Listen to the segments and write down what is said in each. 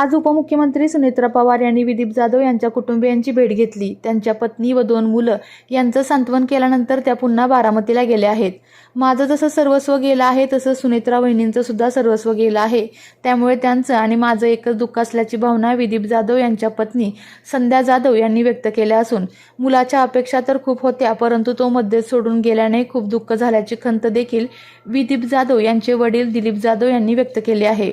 आज उपमुख्यमंत्री सुनेत्रा पवार यांनी विदीप जाधव यांच्या कुटुंबियांची भेट घेतली. त्यांच्या पत्नी व दोन मुलं यांचं सांत्वन केल्यानंतर त्या पुन्हा बारामतीला गेल्या आहेत. माझं जसं सर्वस्व गेलं आहे तसं सुनेत्रा वहिनींचं सुद्धा सर्वस्व गेलं आहे. त्यामुळे त्यांचं आणि माझं एकच दुःख असल्याची भावना विदीप जाधव यांच्या पत्नी संध्या जाधव यांनी व्यक्त केल्या असून मुलाच्या अपेक्षा तर खूप होत्या परंतु तो मध्येच सोडून गेल्याने खूप दुःख झाल्याची खंत देखील विदीप जाधव यांचे वडील दिलीप जाधव यांनी व्यक्त केली आहे.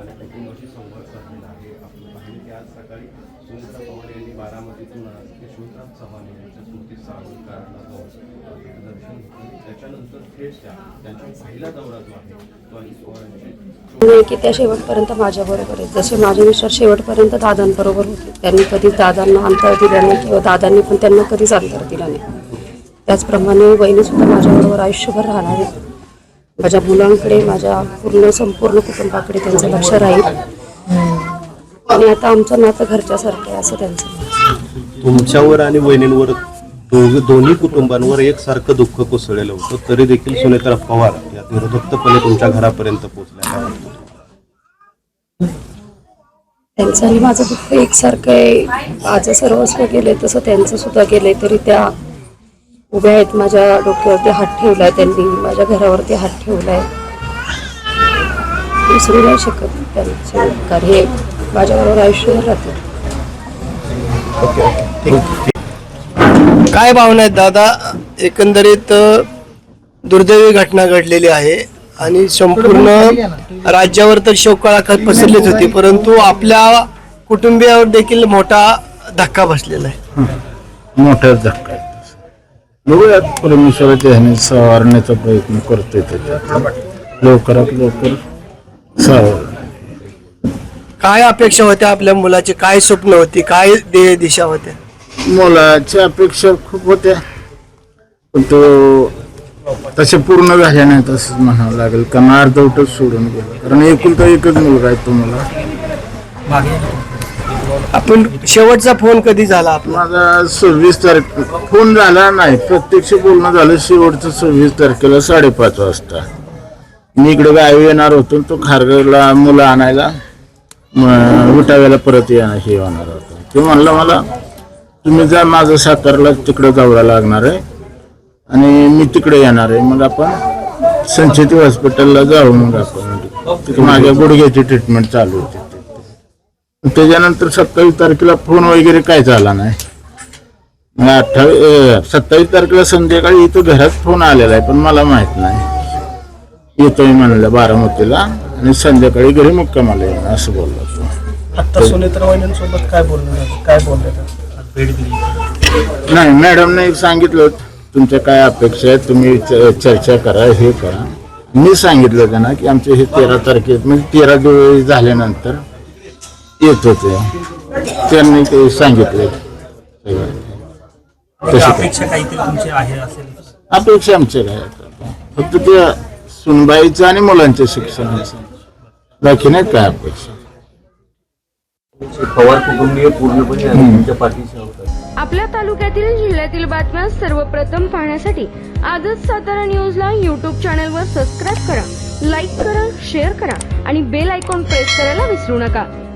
आणि कुटुंबाशी संवाद साधलेला आहे. आपण पाहिले की आज सकाळी सुनीता पवार यांनी बारामतीतून आज यशवंतराव चव्हाण यांच्या स्मृती सावरकरांना जाऊन दर्शन घेतलं. त्याच्यानंतर थेट त्या त्यांचा पहिला दौरा जो आहे तो अजित पवारांची नाही की त्या शेवटपर्यंत माझ्याबरोबर आहेत. जसे माझे मिस्टर शेवटपर्यंत दादांबरोबर होते. त्यांनी कधीच दादांना अंतर दिलं नाही किंवा दादांनी पण त्यांना कधीच अंतर दिला नाही. त्याचप्रमाणे बहिणीसुद्धा माझ्याबरोबर आयुष्यभर राहणार आहे माझ्या मुलांकडे माझ्या पूर्ण संपूर्ण कुटुंबाकडे त्यांचं लक्ष राहील आणि आता आमचं नातं घरच्यासारखं आहे असं त्यांचं. तुमच्यावर आणि वहिनींवर दोघ दोन्ही कुटुंबांवर एकसारखं दुःख कोसळलेलं होतं तरी देखील सुनेत्रा पवार या निर्धक्तपणे तुमच्या घरापर्यंत पोहोचल्या काय वाटतं तुम्हाला? त्यांचं आणि माझं दुःख एकसारखं आहे माझं सर्वस्व गेले तसं त्यांचं सुद्धा गेलंय तरी त्या उभ्या आहेत माझ्या डोक्यावरती हात ठेवलाय त्यांनी. माझ्या घरावरती हात ठेवलाय. विसरू नाही शकत त्यांचे उपकार. हे माझ्याबरोबर आयुष्यभर राहतील. काय भावना आहेत दादा? एकंदरीत दुर्दैवी घटना घडलेली आहे आणि संपूर्ण राज्यावर तर शोककळा खत पसरलीच होती परंतु आपल्या कुटुंबियावर देखील मोठा धक्का बसलेला आहे. मोठाच धक्का. बघूयात परमेश्वराच्या ह्याने सावरण्याचा प्रयत्न करतोय त्याच्यात. लवकरात लवकर सावर काय अपेक्षा होत्या आपल्या मुलाची? काय स्वप्न होती? काय ध्येय दिशा होत्या? मुलाच्या अपेक्षा खूप होत्या. पण तो तसे पूर्ण झाल्या नाही तसंच म्हणावं लागेल. कारण अर्धवटच सोडून गेला. कारण एकुलता एकच मुलगा आहे तो मला आपण शेवटचा फोन कधी झाला आपला? माझा सव्वीस तारीख फोन झाला नाही. प्रत्यक्ष बोलणं झालं शेवटचं सव्वीस तारखेला साडेपाच वाजता. मी इकडे गावी येणार होतो तो खारघरला मुलं आणायला. म- विटाव्याला परत येणार हे होणार होतं. ते म्हणलं मला तुम्ही जा माझं सातारला तिकडे जावं लागणार आहे. आणि मी तिकडे येणार आहे. मग आपण संचेती हॉस्पिटलला जाऊ मग आपण. तिकडे माझ्या गुडघ्याची ट्रीटमेंट चालू होती. त्याच्यानंतर सत्तावीस तारखेला फोन वगैरे काय झाला नाही. मग अठ्ठावीस सत्तावीस तारखेला संध्याकाळी इथं घरात फोन आलेला आहे पण मला माहीत नाही. येतोय म्हणलं बारामतीला आणि संध्याकाळी घरी मुक्कामाला येणार असं बोललो तो. आता सुनेत्र वहिनींसोबत काय बोलणं काय बोलले नाही मॅडमने सांगितलं तुमच्या काय अपेक्षा आहेत तुम्ही चर्चा करा हे करा. मी सांगितलं त्यांना की आमचे हे तेरा तारखेत म्हणजे तेरा दिवस झाल्यानंतर येत होते. त्यांनी ते सांगितले. अपेक्षा काहीतरी तुमची आहे असेल. अपेक्षा आमच्या काय? आता? फक्त त्या सुनबाईचं आणि मुलांच्या शिक्षणाचं. बाकी नाही काय अपेक्षा. पवार कुटुंबीय पूर्णपणे तुमच्या पाठीशी होतात आपल्या तालुक्यातील जिल्ह्यातील बातम्या सर्वप्रथम पाहण्यासाठी आजच सातारा न्यूजला यूट्यूब चॅनलवर सबस्क्राईब करा लाईक करा शेअर करा आणि बेल आयकॉन प्रेस करायला विसरू नका.